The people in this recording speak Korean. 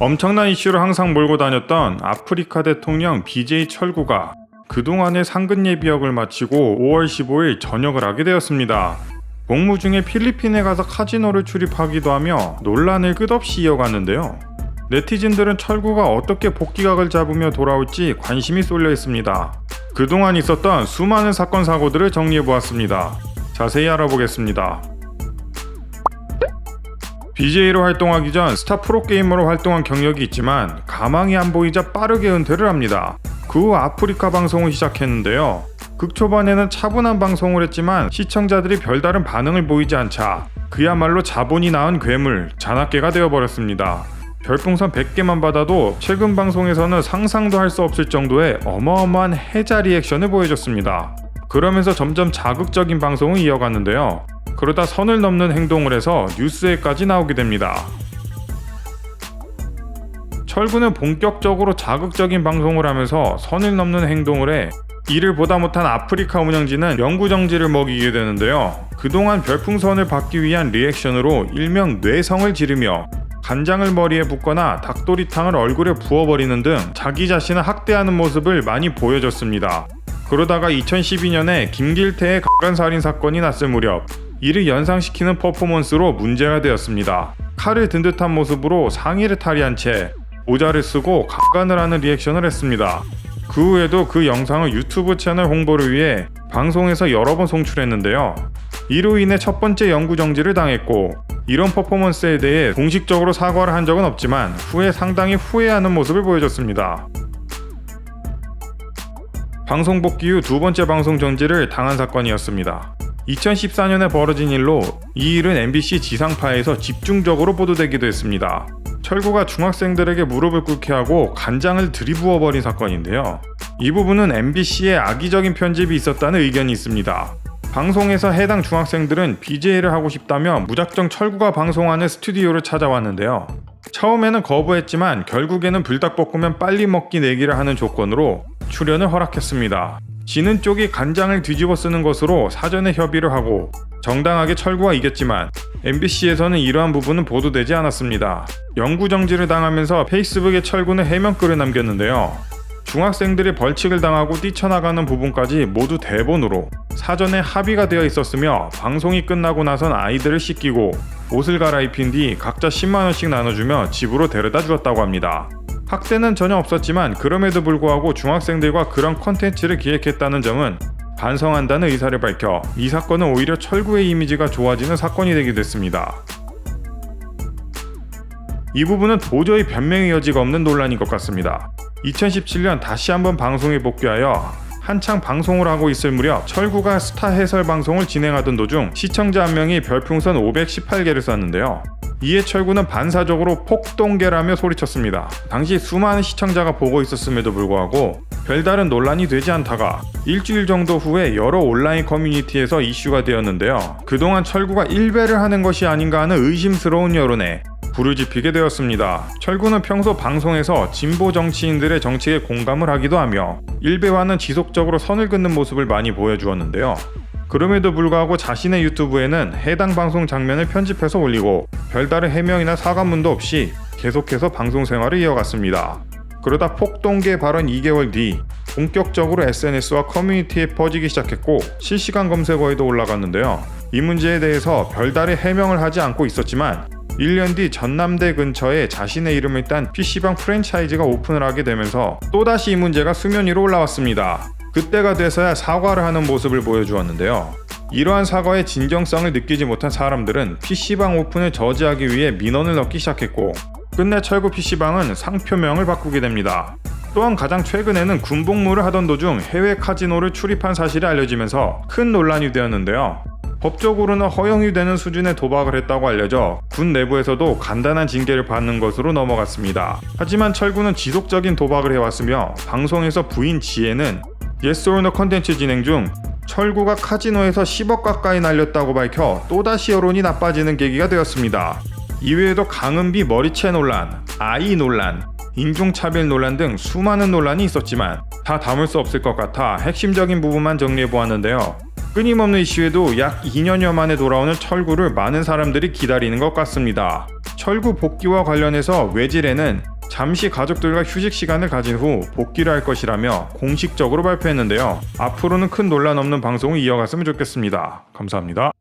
엄청난 이슈를 항상 몰고 다녔던 아프리카 대통령 BJ 철구가 그동안의 상근 예비역을 마치고 5월 15일 전역을 하게 되었습니다. 복무 중에 필리핀에 가서 카지노를 출입하기도 하며 논란을 끝없이 이어갔는데요. 네티즌들은 철구가 어떻게 복귀각을 잡으며 돌아올지 관심이 쏠려 있습니다. 그동안 있었던 수많은 사건 사고들을 정리해 보았습니다. 자세히 알아보겠습니다. BJ로 활동하기 전 스타 프로게이머로 활동한 경력이 있지만 가망이 안 보이자 빠르게 은퇴를 합니다. 그 후 아프리카 방송을 시작했는데요. 극 초반에는 차분한 방송을 했지만 시청자들이 별다른 반응을 보이지 않자 그야말로 자본이 낳은 괴물, 잔악계가 되어버렸습니다. 별풍선 100개만 받아도 최근 방송에서는 상상도 할 수 없을 정도의 어마어마한 해자 리액션을 보여줬습니다. 그러면서 점점 자극적인 방송을 이어갔는데요. 그러다 선을 넘는 행동을 해서 뉴스에까지 나오게 됩니다. 철구는 본격적으로 자극적인 방송을 하면서 선을 넘는 행동을 해 이를 보다 못한 아프리카 운영진은 영구 정지를 먹이게 되는데요. 그동안 별풍선을 받기 위한 리액션으로 일명 뇌성을 지르며 간장을 머리에 붓거나 닭도리탕을 얼굴에 부어버리는 등 자기 자신을 학대하는 모습을 많이 보여줬습니다. 그러다가 2012년에 김길태의 강간살인 사건이 났을 무렵 이를 연상시키는 퍼포먼스로 문제가 되었습니다. 칼을 든 듯한 모습으로 상의를 탈의한 채 모자를 쓰고 강간을 하는 리액션을 했습니다. 그 후에도 그 영상을 유튜브 채널 홍보를 위해 방송에서 여러 번 송출했는데요. 이로 인해 첫 번째 영구 정지를 당했고 이런 퍼포먼스에 대해 공식적으로 사과를 한 적은 없지만 후에 상당히 후회하는 모습을 보여줬습니다. 방송 복귀 후 두 번째 방송 정지를 당한 사건이었습니다. 2014년에 벌어진 일로 이 일은 MBC 지상파에서 집중적으로 보도되기도 했습니다. 철구가 중학생들에게 무릎을 꿇게 하고 간장을 들이부어 버린 사건인데요. 이 부분은 MBC의 악의적인 편집이 있었다는 의견이 있습니다. 방송에서 해당 중학생들은 BJ를 하고 싶다며 무작정 철구가 방송하는 스튜디오를 찾아왔는데요. 처음에는 거부했지만 결국에는 불닭볶음면 빨리 먹기 내기를 하는 조건으로 출연을 허락했습니다. 지는 쪽이 간장을 뒤집어 쓰는 것으로 사전에 협의를 하고 정당하게 철구가 이겼지만 MBC에서는 이러한 부분은 보도되지 않았습니다. 영구 정지를 당하면서 페이스북에 철구는 해명글을 남겼는데요. 중학생들이 벌칙을 당하고 뛰쳐나가는 부분까지 모두 대본으로 사전에 합의가 되어 있었으며 방송이 끝나고 나선 아이들을 씻기고 옷을 갈아입힌 뒤 각자 10만원씩 나눠주며 집으로 데려다 주었다고 합니다. 학대는 전혀 없었지만 그럼에도 불구하고 중학생들과 그런 컨텐츠를 기획했다는 점은 반성한다는 의사를 밝혀 이 사건은 오히려 철구의 이미지가 좋아지는 사건이 되기도 했습니다. 이 부분은 도저히 변명의 여지가 없는 논란인 것 같습니다. 2017년 다시 한번 방송에 복귀하여 한창 방송을 하고 있을 무렵 철구가 스타 해설 방송을 진행하던 도중 시청자 한 명이 별풍선 518개를 쐈는데요. 이에 철구는 반사적으로 폭동계라며 소리쳤습니다. 당시 수많은 시청자가 보고 있었음에도 불구하고 별다른 논란이 되지 않다가 일주일 정도 후에 여러 온라인 커뮤니티에서 이슈가 되었는데요. 그동안 철구가 일배를 하는 것이 아닌가 하는 의심스러운 여론에 불을 지피게 되었습니다. 철구는 평소 방송에서 진보 정치인들의 정책에 공감을 하기도 하며 일배와는 지속적으로 선을 긋는 모습을 많이 보여주었는데요. 그럼에도 불구하고 자신의 유튜브에는 해당 방송 장면을 편집해서 올리고 별다른 해명이나 사과문도 없이 계속해서 방송 생활을 이어갔습니다. 그러다 폭동계 발언 2개월 뒤 본격적으로 SNS와 커뮤니티에 퍼지기 시작했고 실시간 검색어에도 올라갔는데요. 이 문제에 대해서 별다른 해명을 하지 않고 있었지만 1년 뒤 전남대 근처에 자신의 이름을 딴 PC방 프랜차이즈가 오픈을 하게 되면서 또다시 이 문제가 수면 위로 올라왔습니다. 그때가 돼서야 사과를 하는 모습을 보여주었는데요. 이러한 사과의 진정성을 느끼지 못한 사람들은 PC방 오픈을 저지하기 위해 민원을 넣기 시작했고 끝내 철구 PC방은 상표명을 바꾸게 됩니다. 또한 가장 최근에는 군복무를 하던 도중 해외 카지노를 출입한 사실이 알려지면서 큰 논란이 되었는데요. 법적으로는 허용이 되는 수준의 도박을 했다고 알려져 군 내부에서도 간단한 징계를 받는 것으로 넘어갔습니다. 하지만 철구는 지속적인 도박을 해왔으며 방송에서 부인 지혜는 예스 오너 컨텐츠 진행 중 철구가 카지노에서 10억 가까이 날렸다고 밝혀 또다시 여론이 나빠지는 계기가 되었습니다. 이외에도 강은비 머리채 논란, 아이 논란, 인종차별 논란 등 수많은 논란이 있었지만 다 담을 수 없을 것 같아 핵심적인 부분만 정리해 보았는데요. 끊임없는 이슈에도 약 2년여 만에 돌아오는 철구를 많은 사람들이 기다리는 것 같습니다. 철구 복귀와 관련해서 외질에는 잠시 가족들과 휴식 시간을 가진 후 복귀를 할 것이라며 공식적으로 발표했는데요. 앞으로는 큰 논란 없는 방송을 이어갔으면 좋겠습니다. 감사합니다.